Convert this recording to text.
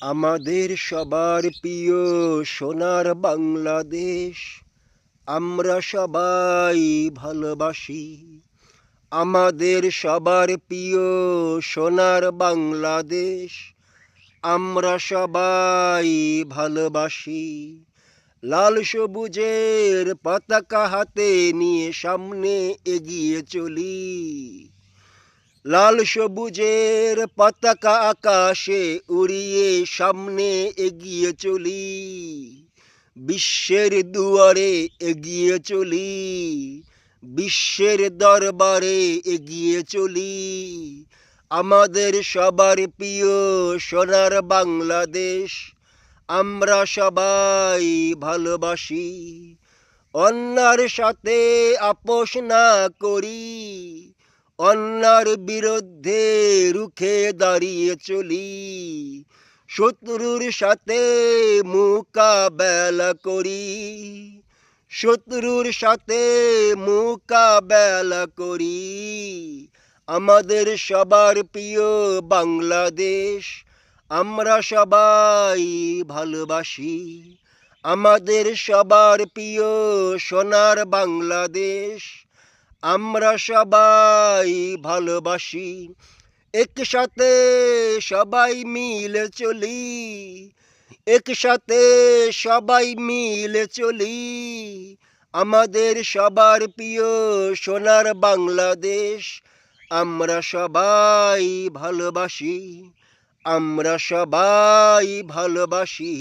আমাদের সবার প্রিয় সোনার বাংলাদেশ, আমরা সবাই ভালোবাসি। আমাদের সবার প্রিয় সোনার বাংলাদেশ, আমরা সবাই ভালোবাসি। লাল সবুজের পতাকা হাতে নিয়ে সামনে এগিয়ে চলি। লাল সবুজের পতাকা আকাশে উড়িয়ে সামনে এগিয়ে চলি। বিশ্বের দুয়ারে এগিয়ে চলি। বিশ্বের দরবারে এগিয়ে চলি। আমাদের সবার প্রিয় সোনার বাংলাদেশ, আমরা সবাই ভালোবাসি। অন্যার সাথে আপোষ না করি অন্যার বিরুদ্ধে রুখে দাঁড়িয়ে চলি। শত্রুর সাথে মোকাবেলা করি। শত্রুর সাথে মোকাবেলা করি। আমাদের সবার প্রিয় বাংলাদেশ, আমরা সবাই ভালোবাসি। আমাদের সবার প্রিয় সোনার বাংলাদেশ আমরা সবাই ভালোবাসি, একসাথে সবাই মিলে চলি, একসাথে সবাই মিলে চলি। আমাদের সবার প্রিয় সোনার বাংলাদেশ, আমরা সবাই ভালোবাসি, আমরা সবাই ভালোবাসি।